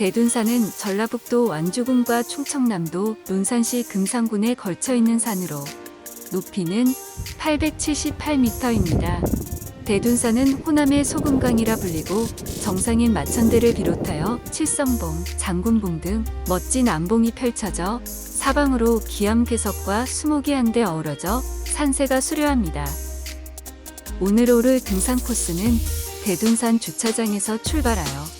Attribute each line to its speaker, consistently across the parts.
Speaker 1: 대둔산은 전라북도 완주군과 충청남도 논산시 금산군에 걸쳐 있는 산으로 높이는 878m입니다. 대둔산은 호남의 소금강이라 불리고 정상인 마천대를 비롯하여 칠성봉, 장군봉 등 멋진 안봉이 펼쳐져 사방으로 기암괴석과 수목이 한데 어우러져 산세가 수려합니다. 오늘 오를 등산 코스는 대둔산 주차장에서 출발하여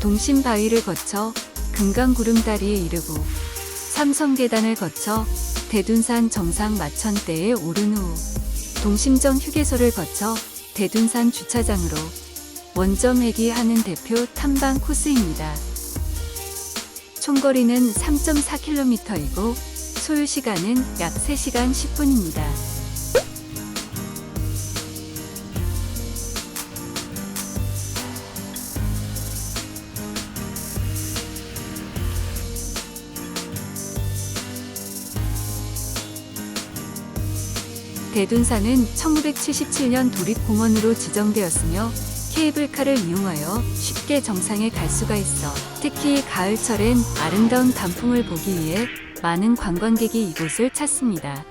Speaker 1: 동심바위를 거쳐 금강구름다리에 이르고 삼성계단을 거쳐 대둔산 정상 마천대에 오른 후 동심정 휴게소를 거쳐 대둔산 주차장으로 원점 회귀하는 대표 탐방 코스입니다. 총거리는 3.4km이고 소요 시간은 약 3시간 10분입니다. 대둔산은 1977년 도립공원으로 지정되었으며 케이블카를 이용하여 쉽게 정상에 갈 수가 있어 특히 가을철엔 아름다운 단풍을 보기 위해 많은 관광객이 이곳을 찾습니다.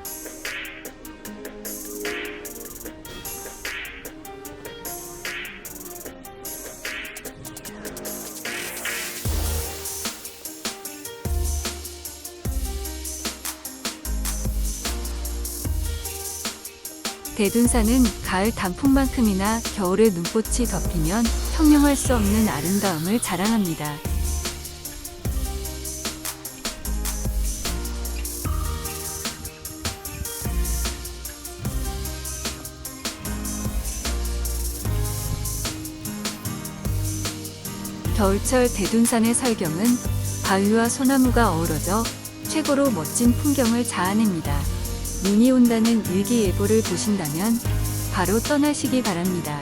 Speaker 1: 대둔산은 가을 단풍만큼이나 겨울에 눈꽃이 덮이면 형용할 수 없는 아름다움을 자랑합니다. 겨울철 대둔산의 설경은 바위와 소나무가 어우러져 최고로 멋진 풍경을 자아냅니다. 눈이 온다는 일기예보를 보신다면 바로 떠나시기 바랍니다.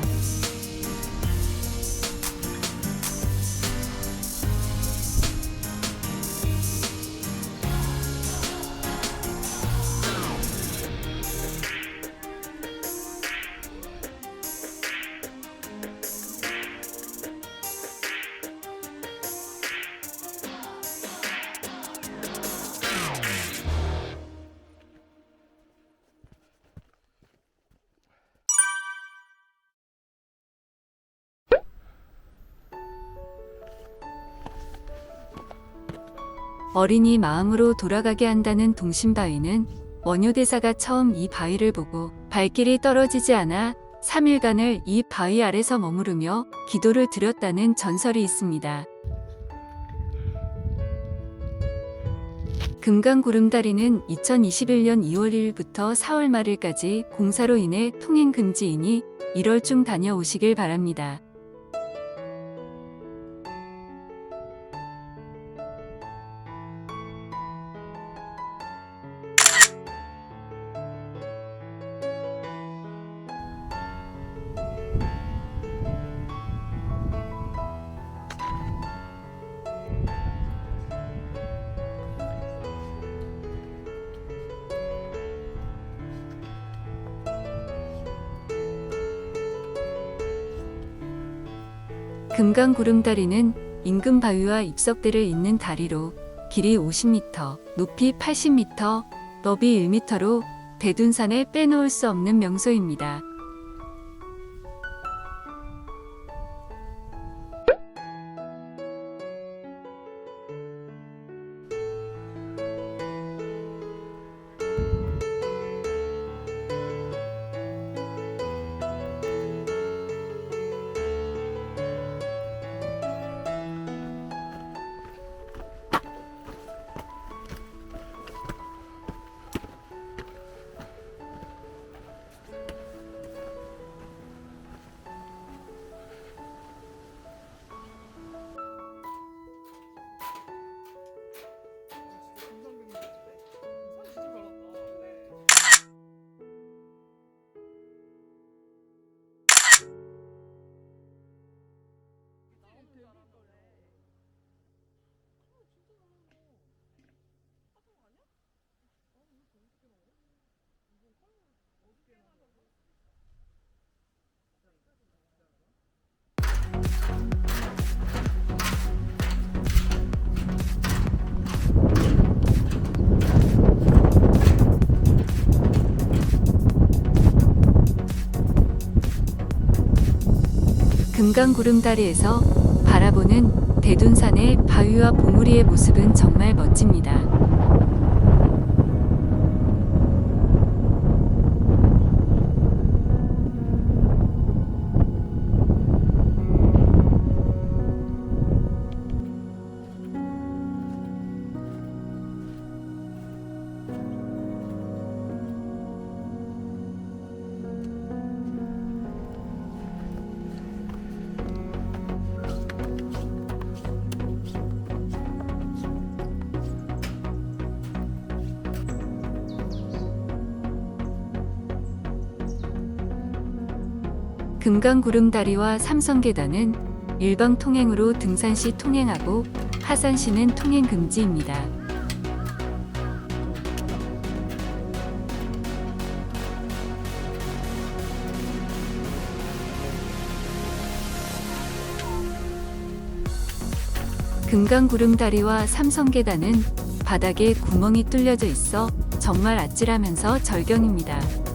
Speaker 1: 어린이 마음으로 돌아가게 한다는 동심바위는 원효대사가 처음 이 바위를 보고 발길이 떨어지지 않아 3일간을 이 바위 아래서 머무르며 기도를 드렸다는 전설이 있습니다. 금강구름다리는 2021년 2월 1일부터 4월 말일까지 공사로 인해 통행 금지이니 1월쯤 다녀오시길 바랍니다. 금강구름다리는 인근 바위와 입석대를 잇는 다리로 길이 50m, 높이 80m, 너비 1m로 대둔산에 빼놓을 수 없는 명소입니다. 금강 구름다리에서 바라보는 대둔산의 바위와 봉우리의 모습은 정말 멋집니다. 금강구름다리와 삼성계단은 일방 통행으로 등산 시 통행하고 하산 시는 통행 금지입니다. 금강구름다리와 삼성계단은 바닥에 구멍이 뚫려져 있어 정말 아찔하면서 절경입니다.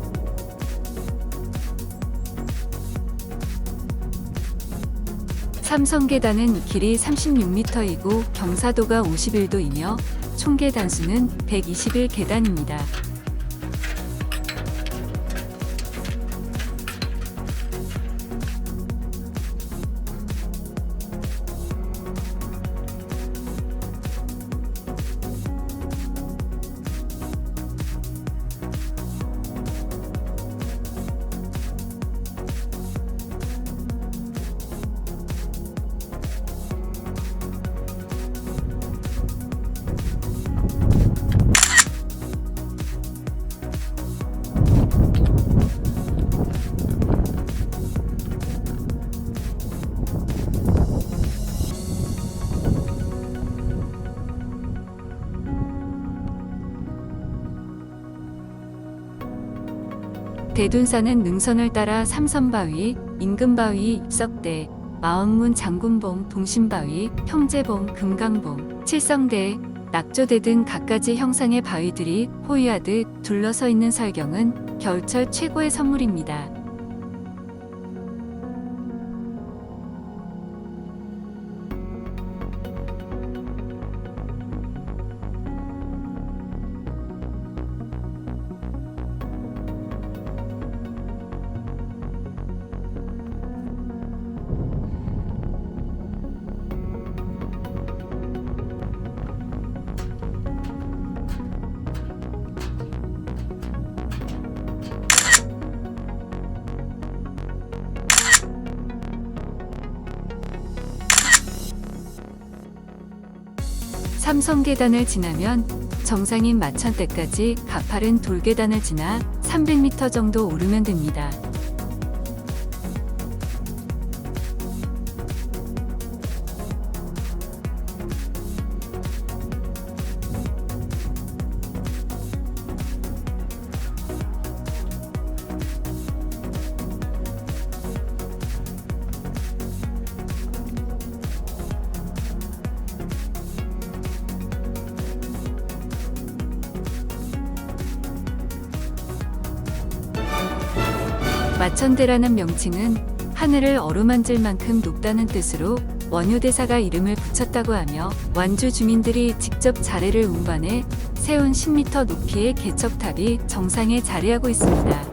Speaker 1: 삼성계단은 길이 36m이고 경사도가 51도이며 총 계단 수는 121계단입니다. 대둔산은 능선을 따라 삼선바위, 임금바위, 입석대, 마원문 장군봉, 동신바위, 형제봉, 금강봉, 칠성대, 낙조대 등 갖가지 형상의 바위들이 호위하듯 둘러서 있는 설경은 겨울철 최고의 선물입니다. 삼성계단을 지나면 정상인 마천대까지 가파른 돌계단을 지나 300m 정도 오르면 됩니다. 마천대라는 명칭은 하늘을 어루만질 만큼 높다는 뜻으로 원효대사가 이름을 붙였다고 하며 완주 주민들이 직접 자례를 운반해 세운 10m 높이의 개척탑이 정상에 자리하고 있습니다.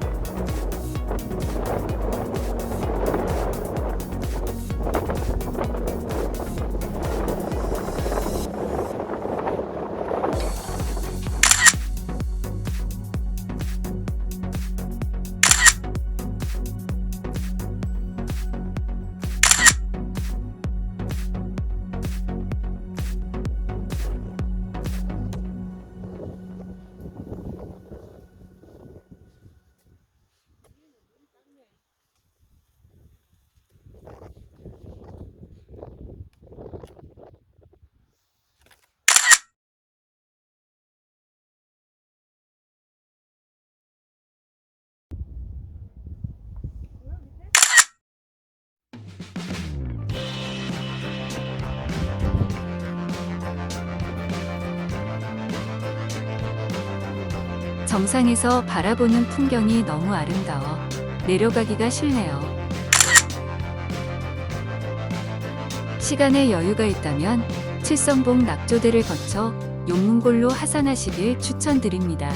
Speaker 1: 정상에서 바라보는 풍경이 너무 아름다워 내려가기가 싫네요. 시간에 여유가 있다면 칠성봉 낙조대를 거쳐 용문골로 하산하시길 추천드립니다.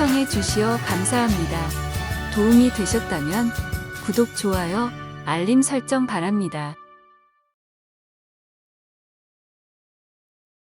Speaker 1: 시청해 주시어 감사합니다. 도움이 되셨다면 구독, 좋아요, 알림 설정 바랍니다.